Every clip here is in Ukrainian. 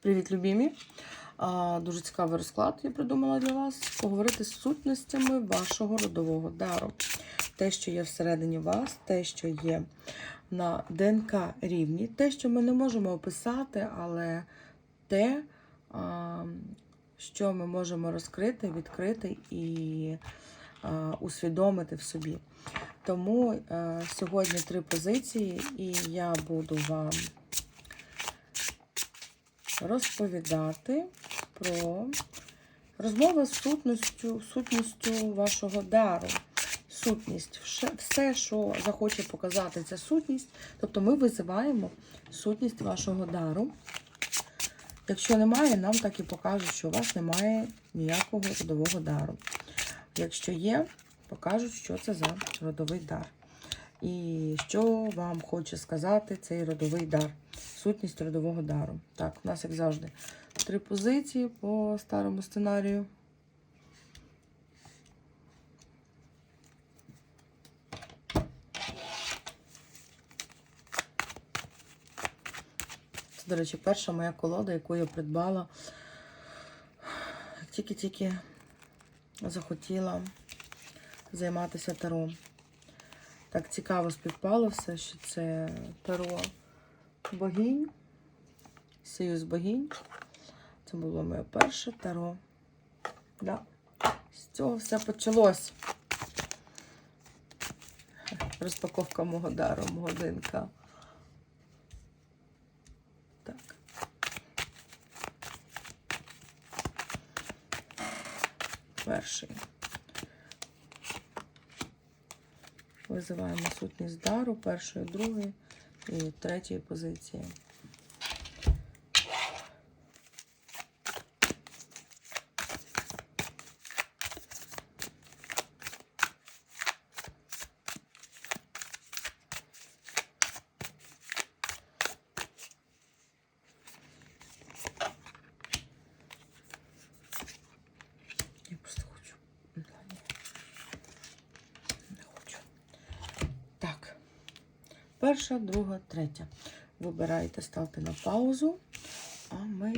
Привіт, любімі! Дуже цікавий розклад я придумала для вас. Поговорити з сутностями вашого родового дару. Те, що є всередині вас, те, що є на ДНК рівні, те, що ми не можемо описати, але те, що ми можемо розкрити, відкрити і усвідомити в собі. Тому е, сьогодні три позиції, і я буду вам розповідати про розмови з сутністю, сутністю вашого дару. Сутність, все, що захоче показати ця сутність, тобто ми визиваємо сутність вашого дару. Якщо немає, нам так і покажуть, що у вас немає ніякого родового дару. Якщо є, покажуть, що це за родовий дар. І що вам хоче сказати цей родовий дар, сутність родового дару. Так, у нас, як завжди, три позиції по старому сценарію. Це, до речі, перша моя колода, яку я придбала, тільки-тільки захотіла займатися таро. Так цікаво співпало все, що це перо богинь, союз богинь. Це було моє перше таро. Да. З цього все почалось. Розпаковка мого дару, мого ДНК. Так. Перший. Визиваємо сутність дару першої, другої і третьої позиції. Я просто хочу. Да, ні. Не хочу. Так. Перша, друга, третя. Вибирайте, ставте на паузу. А ми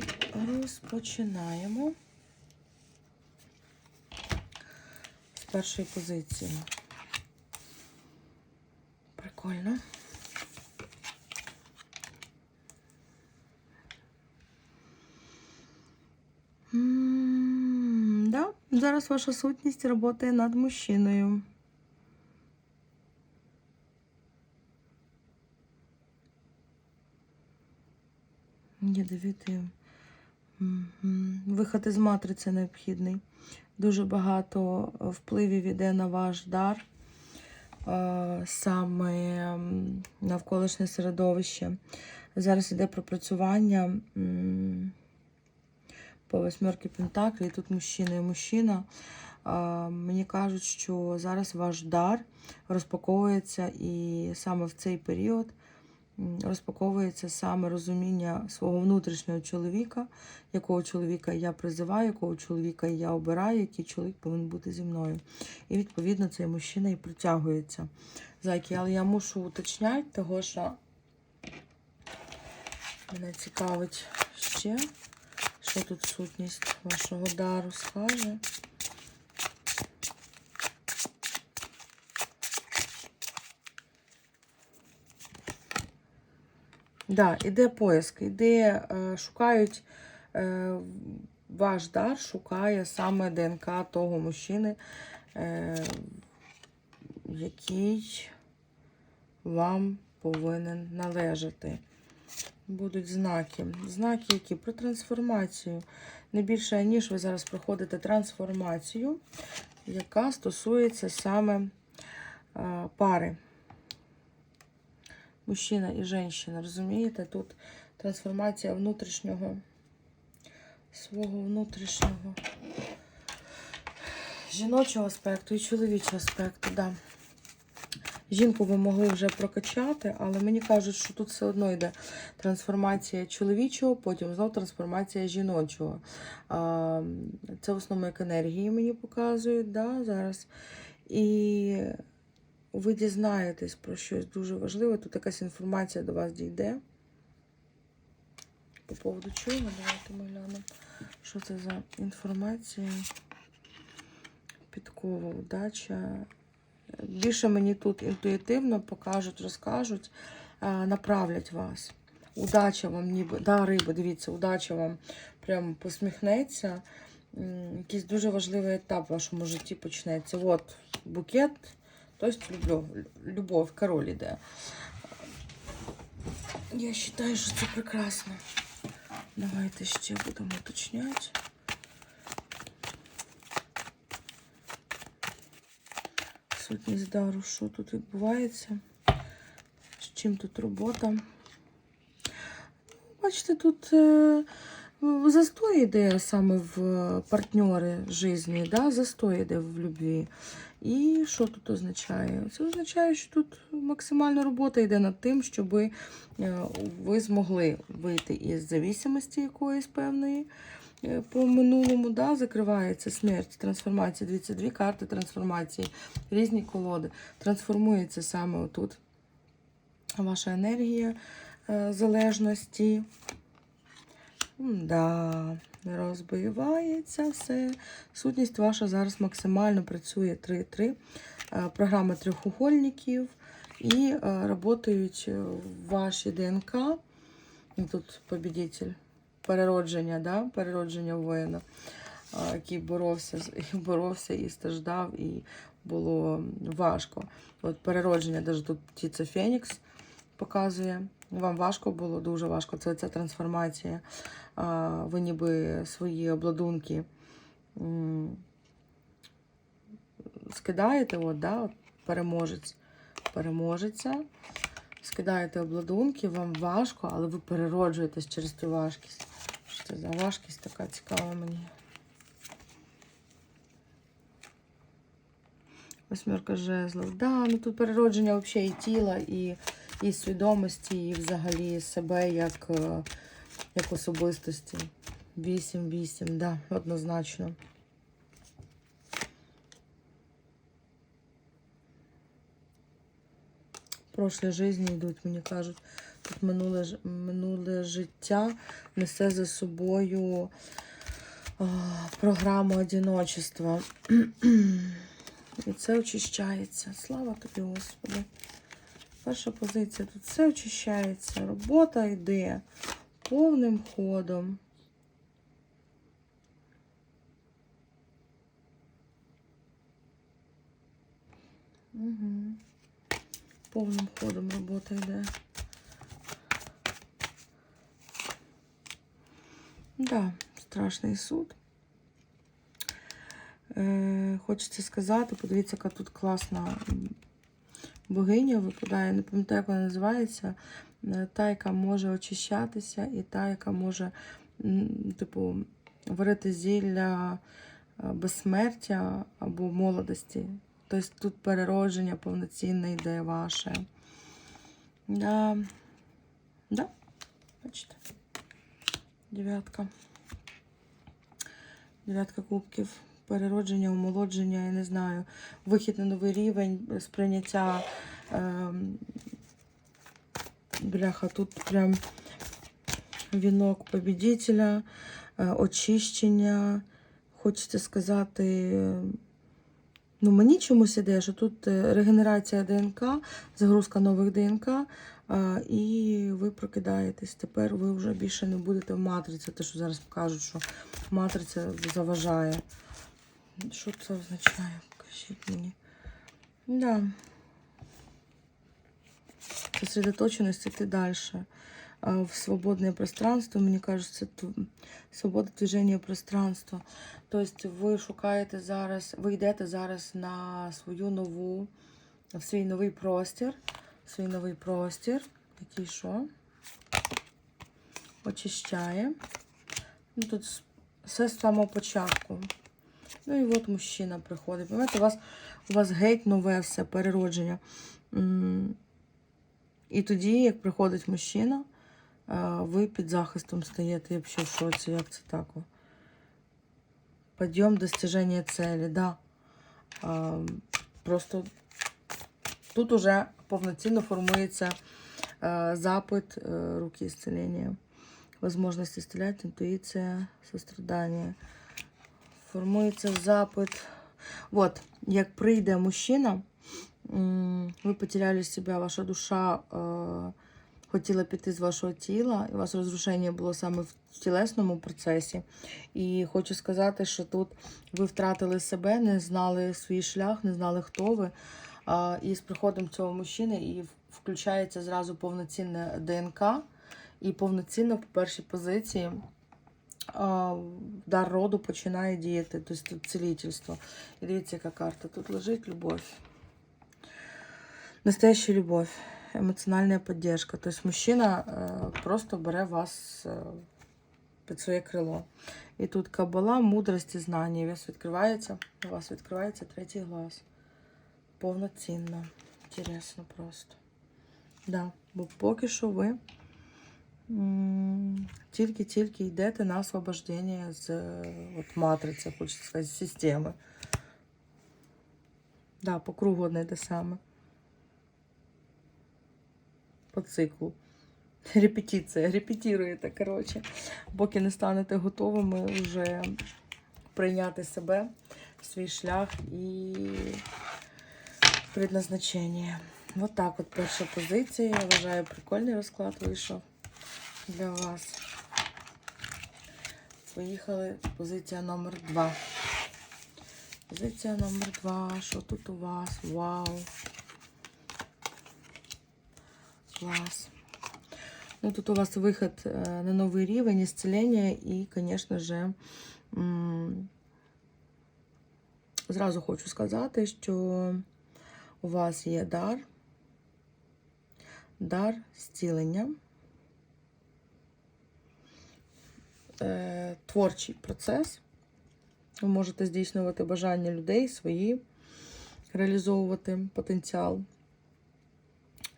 розпочинаємо з першої позиції. Прикольно. М, Да, зараз ваша сутність працює над мужчиною. Дивіться. Мгм. Виход із матриці необхідний. Дуже багато впливів іде на ваш дар, е, саме навколишнє середовище. Зараз йде пропрацювання по восьмерки Пентаклі, тут мужчина і мужчина. Мені кажуть, що зараз ваш дар розпаковується, і саме в цей період розпаковується саме розуміння свого внутрішнього чоловіка, якого чоловіка я призиваю, якого чоловіка я обираю, який чоловік повинен бути зі мною. І відповідно цей мужчина і притягується. Зайки, але я мушу уточняти, того що мене цікавить ще, що тут сутність вашого дару скаже. Да, іде поиск, іде, е, шукають е, ваш дар, шукає саме ДНК того мужчини, е, який вам повинен належати. Будуть знаки. Знаки, які про трансформацію. Не більше, ніж ви зараз проходите трансформацію, яка стосується саме пари мужчина і жінка, розумієте? Тут трансформація внутрішнього, свого внутрішнього жіночого аспекту і чоловічого аспекту, да. Жінку ви могли вже прокачати, але мені кажуть, що тут все одно йде трансформація чоловічого, потім знову трансформація жіночого. Це в основному як енергії мені показують да, зараз. І ви дізнаєтесь про щось дуже важливе. Тут якась інформація до вас дійде. по поводу чого. Давайте ми глянемо, що це за інформація. Підкова, удача. Більше мені тут інтуїтивно покажуть, розкажуть, направлять вас. Удача вам ніби, да, риби, дивіться, удача вам прямо посміхнеться. Якийсь дуже важливий етап в вашому житті почнеться. От букет, тобто любов, любов король іде. Я вважаю, що це прекрасно. Давайте ще будемо уточняти. Сутність дару, що тут відбувається, з чим тут робота. Бачите, тут застой йде саме в партнери житті, да? застой йде в любві. І що тут означає? Це означає, що тут максимальна робота йде над тим, щоб е, ви змогли вийти із зависимості якоїсь певної е, по минулому, да? закривається смерть, трансформація. Дивіться, дві карти трансформації, різні колоди. Трансформується саме отут ваша енергія е, залежності. Да, розбивається все. Сутність ваша зараз максимально працює 3-3. Е, Програма трьохугольників і е, працюють ваші ДНК. Тут побідитель, переродження, да? переродження воїна, е, який боровся, боровся і страждав, і було важко. От переродження, навіть тут Тіца Фенікс показує. Вам важко було, дуже важко. Це ця трансформація. Ви ніби свої обладунки скидаєте, от, да, переможець. Переможеться. Скидаєте обладунки, вам важко, але ви перероджуєтесь через цю важкість. Що це за важкість така цікава мені. Восьмерка жезлов. Да, ну тут переродження взагалі і тіла, і, і свідомості, і взагалі себе як, е, як особистості. 8-8, да, однозначно. Прошлі житті йдуть, мені кажуть. Тут минуле, минуле життя несе за собою а, програму одиночества. І це очищається. Слава тобі, Господи. Перша позиція. Тут все очищається. Робота йде повним ходом. Угу. Повним ходом робота йде. Да, страшний суд. Е, хочеться сказати, подивіться, яка тут класна богиня випадає. Не пам'ятаю, як вона називається. Е, Та, яка може очищатися, і та, яка може, типу, варити зілля е, безсмертя або молодості. Тобто тут переродження повноцінне йде ваше. Да. Да. Бачите. Дев'ятка. Дев'ятка кубків. Переродження, омолодження, я не знаю. Вихід на новий рівень, сприйняття. ем, бляха, тут прям вінок побідителя, е, очищення. Хочеться сказати. Ну, мені чомусь іде, що тут е, регенерація ДНК, загрузка нових ДНК, і ви прокидаєтесь. Тепер ви вже більше не будете в матриці. Те, що зараз кажуть, що матриця заважає. Що це означає? Покажіть мені. Да. Сосредоточеність іти далі. В свободне пространство, мені кажеться, тв- свобода движення пространства. Тобто ви шукаєте зараз, ви йдете зараз на свою нову, в свій новий простір. Свій новий простір, який що? Очищає. Ну, тут все з самого початку. Ну і от мужчина приходить. Пам'ятаєте, у вас, у вас геть нове все переродження. І тоді, як приходить мужчина, е, ви під захистом стаєте. Я взагалі в шоці, як це так? о? Подъем достижения цели, да. Просто тут уже повноцінно формується е, запит е, руки ісцелення. возможность исцелять, интуиция, сострадание. Формується запит. От, як прийде мужчина, ви потеряли себе, ваша душа е, хотіла піти з вашого тіла, і у вас розрушення було саме в тілесному процесі. І хочу сказати, що тут ви втратили себе, не знали свій шлях, не знали, хто ви. А, І з приходом цього мужчини і включається зразу повноцінне ДНК і повноцінно по першій позиції дар роду починає діяти, тобто тут цілительство. І дивіться, яка карта. Тут лежить любов. Настоящая любов, емоціональна підтримка. Тобто мужчина е, просто бере вас е, під своє крило. І тут кабала, мудрість і знання. Вас відкривається, у вас відкривається третій глаз. Повноцінно. Інтересно просто. Да, бо поки що ви тільки-тільки йдете на освобождення з е, от, матриці, хочеться сказати, з системи. Да, по кругу одне те саме. По циклу. Репетиція, репетируєте, коротше. Поки не станете готовими вже прийняти себе, свій шлях і предназначення. Вот так от перша позиція. Я вважаю, прикольний розклад вийшов для вас. Поїхали. Позиція номер два. Позиція номер два. Що тут у вас? Вау. Клас. Ну, тут у вас виход е, на новий рівень, исцелення і, звісно же, зразу хочу сказати, що у вас є дар, дар зцілення, е, творчий процес. Ви можете здійснювати бажання людей свої, реалізовувати потенціал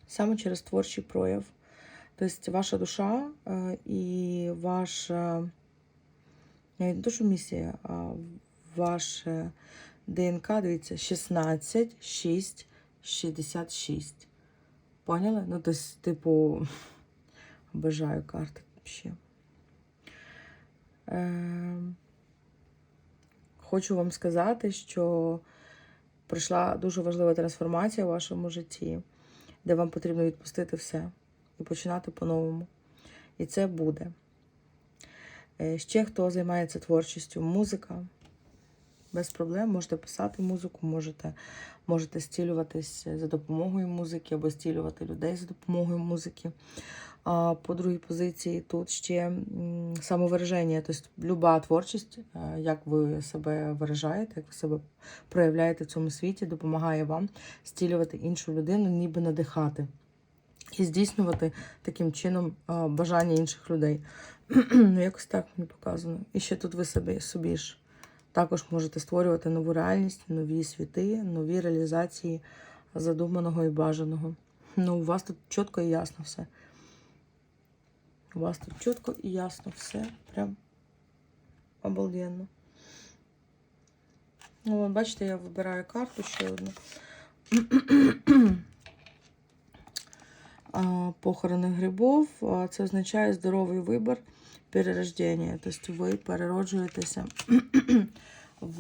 саме через творчий прояв. Тобто ваша душа е, і ваша не що місія, а ваше ДНК, дивіться, 16, 6, 66. Поняли? Ну, тобто, типу, обожаю карти взагалі. Е, хочу вам сказати, що прийшла дуже важлива трансформація в вашому житті, де вам потрібно відпустити все і починати по-новому. І це буде. Е, Ще хто займається творчістю, музика. Без проблем можете писати музику, можете, можете стілюватись за допомогою музики або стілювати людей за допомогою музики. А по другій позиції тут ще самовираження, тобто люба творчість, е, як ви себе виражаєте, як ви себе проявляєте в цьому світі, допомагає вам стілювати іншу людину, ніби надихати і здійснювати таким чином бажання інших людей. ну, якось так мені показано. І ще тут ви собі, собі ж також можете створювати нову реальність, нові світи, нові реалізації задуманого і бажаного. Ну, у вас тут чітко і ясно все. У вас тут чітко і ясно все. Прям обалденно. Ну, от, бачите, я вибираю карту ще одну. Похорони грибов. Це означає здоровий вибір перерождення. Тобто ви перероджуєтеся в,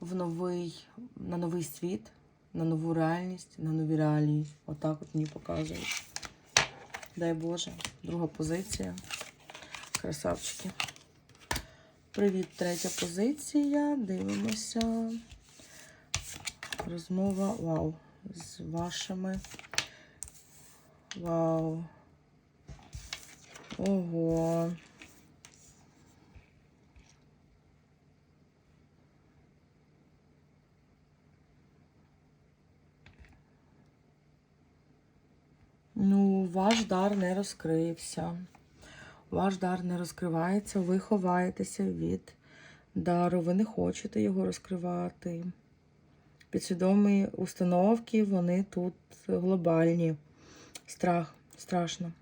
в новий, на новий світ, на нову реальність, на нові реалії. Отак от мені показують. Дай Боже. Друга позиція. Красавчики. Привіт, третя позиція. Дивимося. Розмова. Вау. З вашими. Вау. Ого. Ну, ваш дар не розкрився. Ваш дар не розкривається, ви ховаєтеся від дару, ви не хочете його розкривати. Підсвідомі установки, вони тут глобальні. Страх, страшно.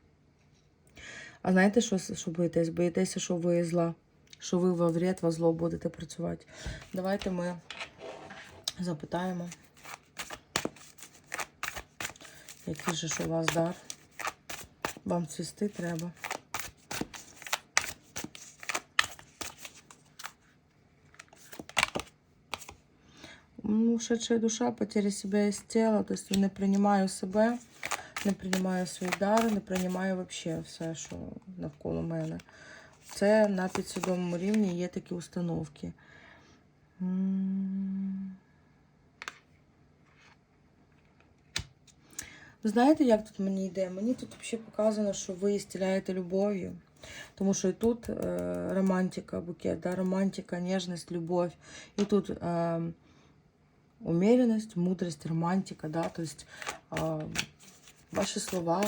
А знаєте, що, що боїтесь? Боїтеся, що ви зла, що ви во вред, во зло будете працювати. Давайте ми запитаємо, який же ж у вас дар вам цвісти треба. Ну, Ушедшая душа, потеря себе из тела, то тобто есть не приймаю себе, не приймаю свої дари, не приймаю взагалі все, що навколо мене. Це на підсвідомому рівні є такі установки. Знаєте, як тут мені йде? Мені тут взагалі показано, що ви стіляєте любов'ю. Тому що і тут е, романтика, букет, да, романтика, ніжність, любов. І тут е, умеренность, мудрость, романтика, да, то есть е, ваші слова,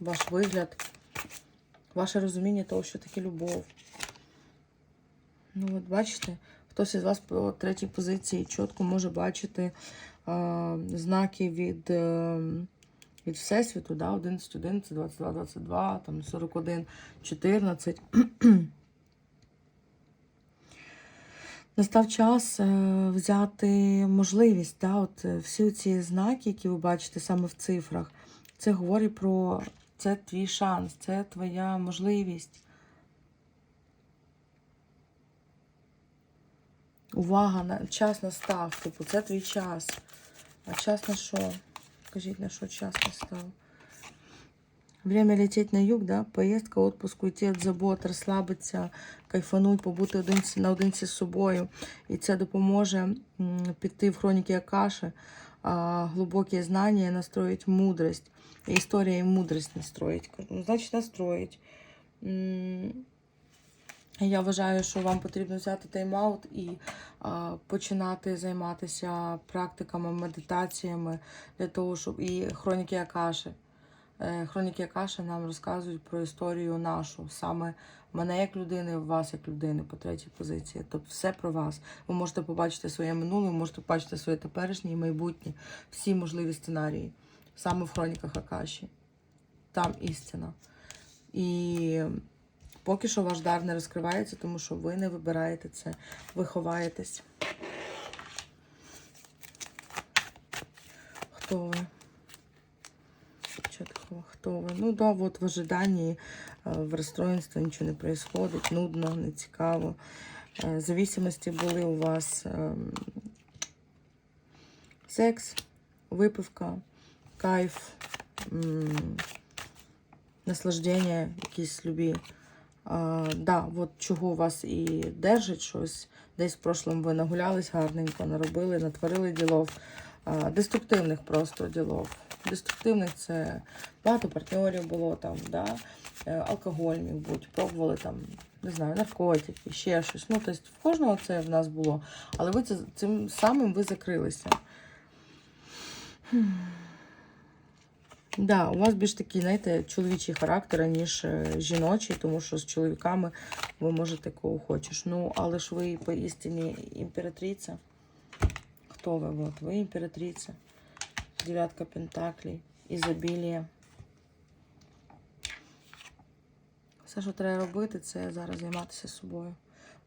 ваш вигляд, ваше розуміння того, що таке любов. Ну, от бачите, хтось із вас по третій позиції чітко може бачити е, знаки від. Е, від Всесвіту, да, 11, 11, 22, 22, там 41, 14. Настав час е, взяти можливість, да, от е, всі ці знаки, які ви бачите саме в цифрах, це говорить про це твій шанс, це твоя можливість. Увага, час настав, типу, це твій час. А час на що? Скажіть, на що час настав? Время лететь на юг, да? Поїздка, отпуск, уйти від забот, розслабитися, кайфануть, побути одинці, наодинці з собою. І це допоможе піти в хроніки Акаши, а, глибокі знання настроїть мудрость. Історія і мудрість настроїть. Значить, настроїть. Я вважаю, що вам потрібно взяти тайм-аут і а, починати займатися практиками, медитаціями для того, щоб і хроніки Акаши. Е, Хроніки Акаши нам розказують про історію нашу, саме мене як людини, вас як людини по третій позиції. Тобто все про вас. Ви можете побачити своє минуле, ви можете побачити своє теперішнє і майбутнє, всі можливі сценарії, саме в хроніках Акаші. Там істина. І поки що ваш дар не розкривається, тому що ви не вибираєте це, ви ховаєтесь. Хто ви? Чё ты хо- Хто ви? Ну да, вот в ожидании, э, в розстроєнстві нічого не происходит, нудно, не цікаво. Е, Зависимості були у вас ем, секс, випивка, кайф, м, наслаждення, якісь любі. А, да, от чого вас і держить щось. Десь в прошлому ви нагулялись гарненько, наробили, натворили ділов. А, деструктивних просто ділов. Деструктивних це багато партнерів було там, да? е, алкоголь міг бути, пробували там, не знаю, наркотики, ще щось. Ну, тобто в кожного це в нас було. Але ви це, цим самим ви закрилися. Да, у вас більш такий, знаєте, чоловічий характер, ніж е, жіночий, тому що з чоловіками ви можете кого хочеш. Ну, але ж ви по істині імператриця. Хто ви? От, ви імператриця. Дев'ятка пентаклей, ізобілія. Все, що треба робити, це зараз займатися собою.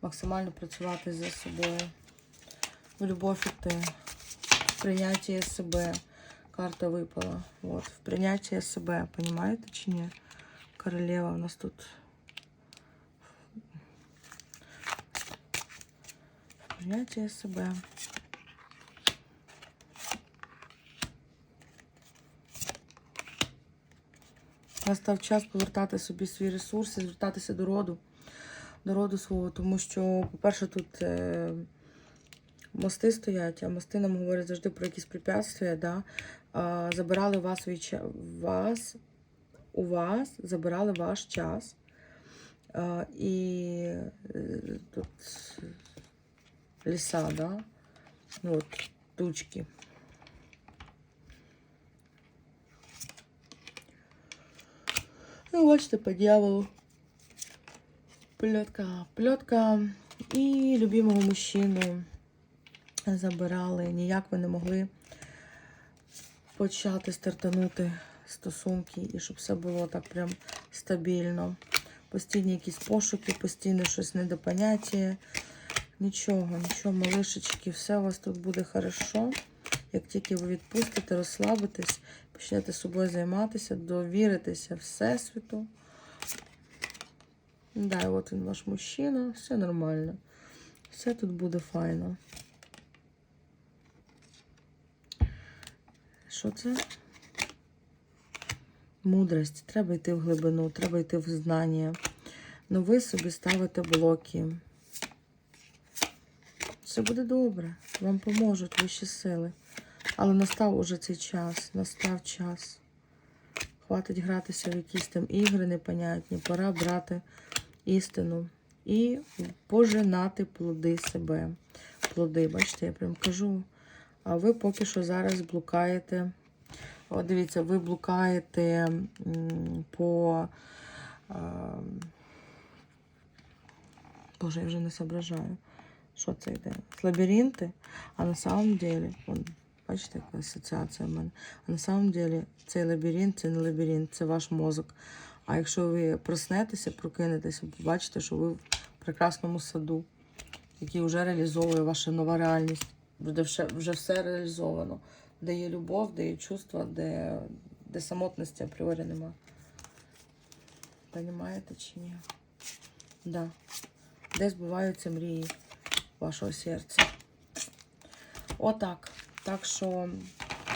Максимально працювати за собою. В любов іти. Прийняття себе. Карта випала. Вот, в прийняття себе, понимаєте чи ні? Королева у нас тут. В прийняття себе. Настав час повертати собі свої ресурси, звертатися до роду, до роду свого, тому що, по-перше, тут е, мости стоять, а мости нам говорять завжди про якісь препятствия, да? Забирали вас, ча- вас, у вас, забирали ваш час. І е, тут ліса, да? Ну, от, тучки. Ну, бачите, по дьяволу. Плетка, плетка. І любимого мужчину забирали. Ніяк ви не могли почати стартанути стосунки, і щоб все було так прям стабільно. Постійні якісь пошуки, постійно щось недопоняття. Нічого, нічого, малишечки, все у вас тут буде хорошо. Як тільки ви відпустите, розслабитесь, почнете собою займатися, довіритеся Всесвіту. Да, от він ваш мужчина, все нормально. Все тут буде файно. Що це? Мудрость. Треба йти в глибину, треба йти в знання. Ну ви собі ставите блоки. Все буде добре. Вам поможуть вищі сили. Але настав уже цей час. Настав час. Хватить гратися в якісь там ігри непонятні. Пора брати істину і пожинати плоди себе. Плоди, бачите, я прям кажу. А ви поки що зараз блукаєте. О, дивіться, ви блукаєте по. Боже, я вже не соображаю. Що це йде? Лабіринти, а на самом деле, вон, бачите, яка асоціація в мене. А на самом деле цей лабіринт це не лабіринт, це ваш мозок. А якщо ви проснетеся, прокинетеся, побачите, що ви в прекрасному саду, який вже реалізовує ваша нова реальність, де вже, вже все реалізовано, де є любов, де є чувства, де, де самотності апріорі нема. Понімаєте чи ні? Да. Де збуваються мрії вашого серця. Отак. Так що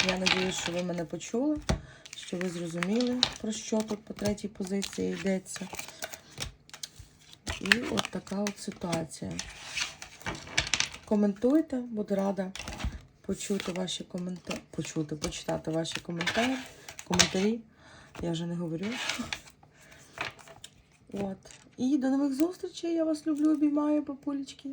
я сподіваюся, що ви мене почули, що ви зрозуміли, про що тут по третій позиції йдеться. І от така от ситуація. Коментуйте, буду рада почути ваші коментарі, почути, почитати ваші коментарі. коментарі. Я вже не говорю. От. І до нових зустрічей. Я вас люблю, обіймаю, папулечки.